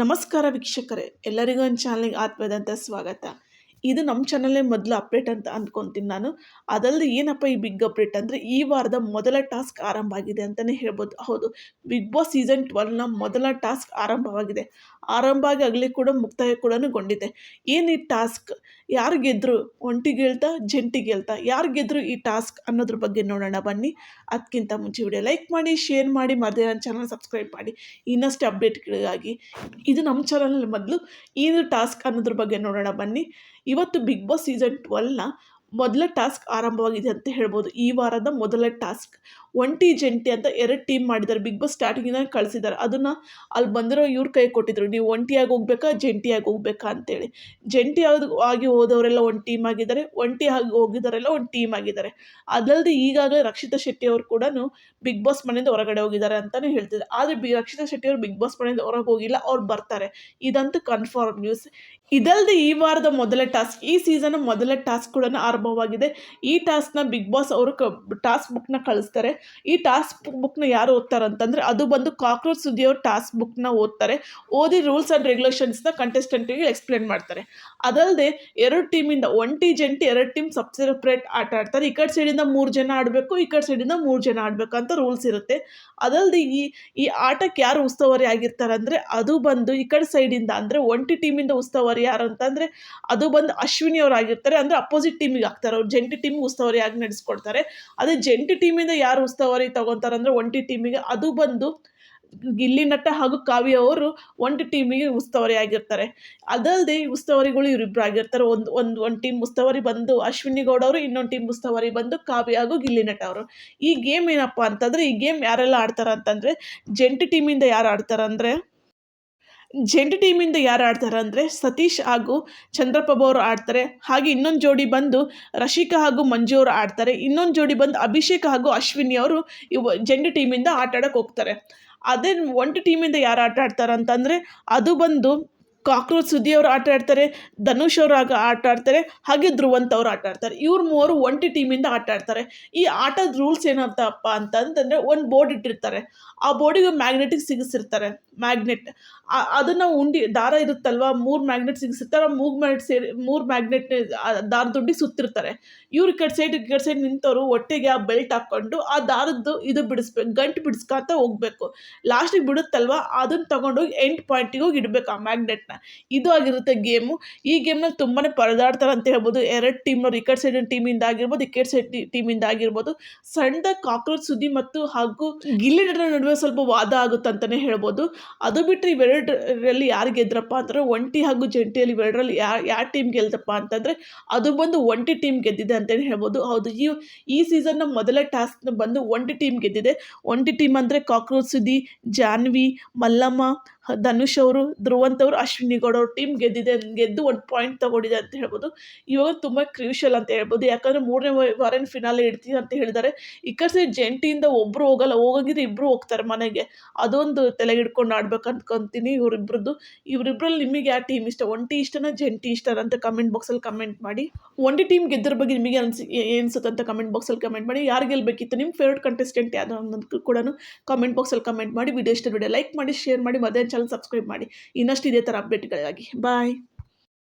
ನಮಸ್ಕಾರ ವೀಕ್ಷಕರೇ, ಎಲ್ಲರಿಗೂ ಒಂದು ಚಾನಲ್ಗೆ ಆತ್ಮದಂತ ಸ್ವಾಗತ. ಇದು ನಮ್ಮ ಚಾನಲ್ಲೇ ಮೊದಲು ಅಪ್ಡೇಟ್ ಅಂತ ಅಂದ್ಕೊತೀನಿ ನಾನು. ಅದಲ್ಲದೆ ಏನಪ್ಪ ಈ ಬಿಗ್ ಅಪ್ಡೇಟ್ ಅಂದರೆ, ಈ ವಾರದ ಮೊದಲ ಟಾಸ್ಕ್ ಆರಂಭ ಆಗಿದೆ ಅಂತಲೇ ಹೇಳ್ಬೋದು. ಹೌದು, ಬಿಗ್ ಬಾಸ್ ಸೀಸನ್ ಟ್ವೆಲ್ನ ಮೊದಲ ಟಾಸ್ಕ್ ಆರಂಭವಾಗಿದೆ. ಆರಂಭ ಆಗಿ ಆಗಲಿ ಕೂಡ ಮುಕ್ತಾಯ ಕೂಡ ಗೊಂಡಿದೆ. ಏನು ಈ ಟಾಸ್ಕ್? ಯಾರು ಗೆದ್ರು? ಒಂಟಿ ಗೆಲ್ತಾ, ಜಂಟಿ ಗೆಲ್ತಾ? ಯಾರು ಗೆದ್ರು ಈ ಟಾಸ್ಕ್ ಅನ್ನೋದ್ರ ಬಗ್ಗೆ ನೋಡೋಣ ಬನ್ನಿ. ಅದಕ್ಕಿಂತ ಮುಂಚೆ ವಿಡಿಯೋ ಲೈಕ್ ಮಾಡಿ, ಶೇರ್ ಮಾಡಿ, ಮರದೇ ನನ್ನ ಚಾನಲ್ ಸಬ್ಸ್ಕ್ರೈಬ್ ಮಾಡಿ. ಇನ್ನಷ್ಟು ಅಪ್ಡೇಟ್ಗಳಿಗಾಗಿ. ಇದು ನಮ್ಮ ಚಾನಲಲ್ಲಿ ಮೊದಲು ಏನು ಟಾಸ್ಕ್ ಅನ್ನೋದ್ರ ಬಗ್ಗೆ ನೋಡೋಣ ಬನ್ನಿ. ಇವತ್ತು ಬಿಗ್ ಬಾಸ್ ಸೀಸನ್ ಟ್ವೆಲ್ನ ಮೊದಲ ಟಾಸ್ಕ್ ಆರಂಭವಾಗಿದೆ ಅಂತ ಹೇಳ್ಬೋದು. ಈ ವಾರದ ಮೊದಲ ಟಾಸ್ಕ್. ಒಂಟಿ ಜಂಟಿ ಅಂತ ಎರಡು ಟೀಮ್ ಮಾಡಿದ್ದಾರೆ. ಬಿಗ್ ಬಾಸ್ ಸ್ಟಾರ್ಟಿಂಗಿಂದ ಕಳಿಸಿದ್ದಾರೆ. ಅದನ್ನು ಅಲ್ಲಿ ಬಂದಿರೋ ಇವ್ರ ಕೈ ಕೊಟ್ಟಿದ್ರು. ನೀವು ಒಂಟಿಯಾಗಿ ಹೋಗ್ಬೇಕಾ ಜಂಟಿಯಾಗಿ ಹೋಗ್ಬೇಕಾ ಅಂತೇಳಿ. ಜಂಟಿ ಆಗಿ ಹೋದವರೆಲ್ಲ ಒಂದು ಟೀಮ್ ಆಗಿದ್ದಾರೆ. ಒಂಟಿ ಆಗಿ ಹೋಗಿದ್ದಾರೆಲ್ಲ ಒಂದು ಟೀಮ್ ಆಗಿದ್ದಾರೆ. ಅದಲ್ಲದೆ ಈಗಾಗಲೇ ರಕ್ಷಿತಾ ಶೆಟ್ಟಿ ಅವರು ಕೂಡ ಬಿಗ್ ಬಾಸ್ ಮನೆಯಿಂದ ಹೊರಗಡೆ ಹೋಗಿದ್ದಾರೆ ಅಂತಲೇ ಹೇಳ್ತಿದ್ದಾರೆ. ಆದರೆ ಬಿ ರಕ್ಷಿತಾ ಶೆಟ್ಟಿ ಅವರು ಬಿಗ್ ಬಾಸ್ ಮನೆಯಿಂದ ಹೊರಗೆ ಹೋಗಿಲ್ಲ, ಅವ್ರು ಬರ್ತಾರೆ. ಇದಂತೂ ಕನ್ಫರ್ಮ್ ನ್ಯೂಸ್ ಇದಲ್ಲದೆ ಈ ವಾರದ ಮೊದಲ ಟಾಸ್ಕ್, ಈ ಸೀಸನ್ ಮೊದಲ ಟಾಸ್ಕ್ ಕೂಡ ಆರಂಭವಾಗಿದೆ. ಈ ಟಾಸ್ಕ್ನ ಬಿಗ್ ಬಾಸ್ ಅವರು ಕ ಟಾಸ್ಕ್ ಬುಕ್ನ ಕಳಿಸ್ತಾರೆ. ಈ ಟಾಸ್ಕ್ ಬುಕ್ನ ಯಾರು ಓದ್ತಾರೆ ಅಂತಂದರೆ ಅದು ಬಂದು ಕಾಕ್ರೋಚ್ ಸುದ್ದಿಯವ್ರ ಟಾಸ್ಕ್ ಬುಕ್ನ ಓದ್ತಾರೆ. ಓದಿ ರೂಲ್ಸ್ ಆ್ಯಂಡ್ ರೆಗ್ಯುಲೇಷನ್ಸ್ನ ಕಂಟೆಸ್ಟೆಂಟಿಗೆ ಎಕ್ಸ್ಪ್ಲೇನ್ ಮಾಡ್ತಾರೆ. ಅದಲ್ಲದೆ ಎರಡು ಟೀಮಿಂದ ಒಂಟಿ ಜಂಟಿ ಎರಡು ಟೀಮ್ ಸಬ್ ಸೆಪ್ರೇಟ್ ಆಟ ಆಡ್ತಾರೆ. ಈ ಕಡೆ ಸೈಡಿಂದ ಮೂರು ಜನ ಆಡಬೇಕು, ಈ ಕಡೆ ಸೈಡಿಂದ ಮೂರು ಜನ ಆಡಬೇಕು ಅಂತ ರೂಲ್ಸ್ ಇರುತ್ತೆ. ಅದಲ್ಲದೆ ಈ ಈ ಆಟಕ್ಕೆ ಯಾರು ಉಸ್ತುವಾರಿ ಆಗಿರ್ತಾರೆ ಅಂದರೆ ಅದು ಬಂದು ಈ ಕಡೆ ಸೈಡಿಂದ ಅಂದರೆ ಒಂಟಿ ಟೀಮಿಂದ ಉಸ್ತುವಾರಿ ಯಾರು ಅಂತಂದರೆ ಅದು ಬಂದು ಅಶ್ವಿನಿ ಅವ್ರು ಆಗಿರ್ತಾರೆ. ಅಂದರೆ ಅಪೋಸಿಟ್ ಟೀಮಿಗೆ ಆಗ್ತಾರೆ ಅವ್ರು ಜಂಟಿ ಟೀಮ್ ಉಸ್ತುವಾರಿಯಾಗಿ ನಡೆಸ್ಕೊಡ್ತಾರೆ. ಅದೇ ಜಂಟಿ ಟೀಮಿಂದ ಯಾರು ಉಸ್ತುವಾರಿ ತಗೊತಾರೆ ಅಂದರೆ ಒಂಟಿ ಟೀಮಿಗೆ ಅದು ಬಂದು ಗಿಲ್ಲಿ ನಟ ಹಾಗೂ ಕಾವ್ಯ ಅವರು ಒಂದು ಟೀಮಿಗೆ ಉಸ್ತುವಾರಿ ಆಗಿರ್ತಾರೆ. ಅದಲ್ಲದೆ ಉಸ್ತುವಾರಿಗಳು ಇವರಿಬ್ಬರು ಆಗಿರ್ತಾರೆ. ಒಂದು ಒಂದು ಒಂದು ಟೀಮ್ ಉಸ್ತುವಾರಿ ಬಂದು ಅಶ್ವಿನಿ ಗೌಡ ಅವರು, ಇನ್ನೊಂದು ಟೀಮ್ ಉಸ್ತುವಾರಿ ಬಂದು ಕಾವ್ಯ ಹಾಗೂ ಗಿಲ್ಲಿ ನಟ ಅವರು. ಈ ಗೇಮ್ ಏನಪ್ಪ ಅಂತಂದರೆ ಈ ಗೇಮ್ ಯಾರೆಲ್ಲ ಆಡ್ತಾರೆ ಅಂತಂದರೆ ಜಂಟಿ ಟೀಮಿಂದ ಯಾರು ಆಡ್ತಾರೆ ಅಂದರೆ ಜಂಟಿ ಟೀಮಿಂದ ಯಾರು ಆಡ್ತಾರೆ ಅಂದರೆ ಸತೀಶ್ ಹಾಗೂ ಚಂದ್ರಪ್ರಭು ಅವರು ಆಡ್ತಾರೆ. ಹಾಗೆ ಇನ್ನೊಂದು ಜೋಡಿ ಬಂದು ರಶಿಕಾ ಹಾಗೂ ಮಂಜು ಅವರು ಆಡ್ತಾರೆ. ಇನ್ನೊಂದು ಜೋಡಿ ಬಂದು ಅಭಿಷೇಕ್ ಹಾಗೂ ಅಶ್ವಿನಿ ಅವರು ಇವ ಜಂಟಿ ಟೀಮಿಂದ ಆಟ ಆಡೋಕ್ಕೆ ಹೋಗ್ತಾರೆ. ಅದೇ ಒಂಟಿ ಟೀಮಿಂದ ಯಾರು ಆಟ ಆಡ್ತಾರೆ ಅಂತಂದರೆ ಅದು ಬಂದು ಕಾಕ್ರೋಚ್ ಸುದ್ದಿ ಅವರು ಆಟ ಆಡ್ತಾರೆ, ಧನುಷ್ ಅವರು ಆಗ ಆಟ ಆಡ್ತಾರೆ, ಹಾಗೆ ಧ್ರುವಂತ್ ಅವರು ಆಟ ಆಡ್ತಾರೆ. ಇವ್ರು ಮೂವರು ಒಂಟಿ ಟೀಮಿಂದ ಆಟ ಆಡ್ತಾರೆ. ಈ ಆಟದ ರೂಲ್ಸ್ ಏನಂತಪ್ಪ ಅಂತಂತಂದರೆ ಒಂದು ಬೋರ್ಡ್ ಇಟ್ಟಿರ್ತಾರೆ. ಆ ಬೋರ್ಡಿಗೆ ಮ್ಯಾಗ್ನೆಟಿಕ್ ಸಿಗಿಸಿರ್ತಾರೆ. ಮ್ಯಾಗ್ನೆಟ್ ಅದನ್ನು ಉಂಡಿ, ದಾರ ಇರುತ್ತಲ್ವ? ಮೂರು ಮ್ಯಾಗ್ನೆಟ್ ಸಿಗಿಸಿರ್ತಾರೆ ಮೂರು ಮ್ಯಾಗ್ನೆಟ್ ಸೇರಿ, ಮೂರು ಮ್ಯಾಗ್ನೆಟ್ ದಾರದುಂಡಿ ಸುತ್ತಿರ್ತಾರೆ. ಇವ್ರ ಕಡೆ ಸೈಡ್ ಈ ಕಡೆ ಸೈಡ್ ನಿಂತವರು ಒಟ್ಟಿಗೆ ಆ ಬೆಲ್ಟ್ ಹಾಕ್ಕೊಂಡು ಆ ದಾರದ್ದು ಇದು ಬಿಡಿಸ್ಬೇಕು ಗಂಟು ಬಿಡಿಸ್ಕೊತ ಹೋಗ್ಬೇಕು. ಲಾಸ್ಟಿಗೆ ಬಿಡುತ್ತಲ್ವ? ಅದನ್ನು ತಗೊಂಡೋಗಿ ಎಂಟು ಪಾಯಿಂಟಿಗೆ ಹೋಗಿ ಇಡಬೇಕು ಆ ಮ್ಯಾಗ್ನೆಟ್ನ ಇದು ಆಗಿರುತ್ತೆ ಗೇಮು. ಈ ಗೇಮ್ನಲ್ಲಿ ತುಂಬಾ ಪರದಾಡ್ತಾರೆ ಅಂತ ಹೇಳ್ಬೋದು. ಎರಡು ಟೀಮ್ನವ್ರು ಈ ಕಡೆ ಸೈಡಿನ ಟೀಮಿಂದ ಆಗಿರ್ಬೋದು ಈ ಕಡೆ ಸೈಡ್ ಟೀಮಿಂದ ಆಗಿರ್ಬೋದು. ಸಣ್ಣ ಕಾಕ್ರೋಚ್ ಸುದ್ದಿ ಮತ್ತು ಹಾಗೂ ಗಿಲ್ಲಿ ನಡುವೆ ಸ್ವಲ್ಪ ವಾದ ಆಗುತ್ತೆ ಅಂತಲೇ ಹೇಳ್ಬೋದು. ಅದು ಬಿಟ್ಟರೆ ಇವೆರಡರಲ್ಲಿ ಯಾರು ಗೆದ್ರಪ್ಪ ಅಂದರೆ ಒಂಟಿ ಹಾಗೂ ಜಂಟಿಯಲ್ಲಿ ಇವೆರಡರಲ್ಲಿ ಯಾರು ಯಾವ ಟೀಮ್ ಗೆಲ್ತಪ್ಪ ಅಂತಂದರೆ ಅದು ಬಂದು ಒಂಟಿ ಟೀಮ್ ಗೆದ್ದಿದೆ ಅಂತಲೇ ಹೇಳ್ಬೋದು. ಹೌದು, ಈ ಈ ಸೀಸನ್ನ ಮೊದಲ ಟಾಸ್ಕ್ನ ಬಂದು ಒಂಟಿ ಟೀಮ್ ಗೆದ್ದಿದೆ. ಒಂಟಿ ಟೀಮ್ ಅಂದರೆ ಕಾಕ್ರೋಚ್ ಸುದಿ ಜಾನ್ವಿ, ಮಲ್ಲಮ್ಮ ಧನುಷ್ ಅವರು, ಧ್ರುವಂತ್ ಅವರು, ಅಶ್ವಿನಿ ಗೌಡ ಅವ್ರ ಟೀಮ್ ಗೆದ್ದಿದೆ ಗೆದ್ದು ಒಂದು ಪಾಯಿಂಟ್ ತಗೊಂಡಿದೆ ಅಂತ ಹೇಳ್ಬೋದು. ಇವಾಗ ತುಂಬ ಕ್ರೂಷಲ್ ಅಂತ ಹೇಳ್ಬೋದು. ಯಾಕಂದರೆ ಮೂರನೇ ವಾರನ್ ಫಿನಾಲೆ ಇಡ್ತೀವಿ ಅಂತ ಹೇಳಿದ್ದಾರೆ. ಈ ಕಡೆ ಜಂಟಿಯಿಂದ ಒಬ್ಬರು ಹೋಗಲ್ಲ, ಹೋಗಂಗಿದ್ರೆ ಇಬ್ಬರು ಹೋಗ್ತಾರೆ ಮನೆಗೆ. ಅದೊಂದು ತಲೆ ಹಿಡ್ಕೊಂಡು ಆಡ್ಬೇಕು ಅಂದ್ಕೊತೀನಿ ಇವರಿಬ್ರದ್ದು. ಇವರಿಬ್ರಲ್ಲಿ ನಿಮಗೆ ಯಾವ ಟೀಮ್ ಇಷ್ಟ? ಒಂಟಿ ಇಷ್ಟನ ಜಂಟಿ ಇಷ್ಟನ ಅಂತ ಕಮೆಂಟ್ ಬಾಕ್ಸಲ್ಲಿ ಕಮೆಂಟ್ ಮಾಡಿ. ಒಂಟಿ ಟೀಮ್ ಗೆದ್ದರ ಬಗ್ಗೆ ನಿಮಗೆ ಅನ್ಸಿ ಏನ್ಸುತ್ತೆ ಅಂತ ಕಮೆಂಟ್ ಬಾಕ್ಸಲ್ಲಿ ಕಮೆಂಟ್ ಮಾಡಿ. ಯಾರು ಗೆಲ್ಲಬೇಕಿತ್ತು ನಿಮ್ಮ ಫೇವ್ರೆಟ್ ಕಂಟೆಸ್ಟೆಂಟ್ ಯಾವ್ದು ಅನ್ನೋದಕ್ಕೂ ಕೂಡ ಕಮೆಂಟ್ ಬಾಕ್ಸಲ್ಲಿ ಕಮೆಂಟ್ ಮಾಡಿ. ವಿಡಿಯೋ ಇಷ್ಟ ವಿಡಿಯೋ ಲೈಕ್ ಮಾಡಿ ಶೇರ್ ಮಾಡಿ. ಮಧ್ಯಾಹ್ನ ಚಾನಲ್ ಸಬ್ಸ್ಕ್ರೈಬ್ ಮಾಡಿ. ಇನ್ನಷ್ಟು ಇದೇ ಥರ ಅಪ್ಡೇಟ್ಗಳಿಗಾಗಿ ಬಾಯ್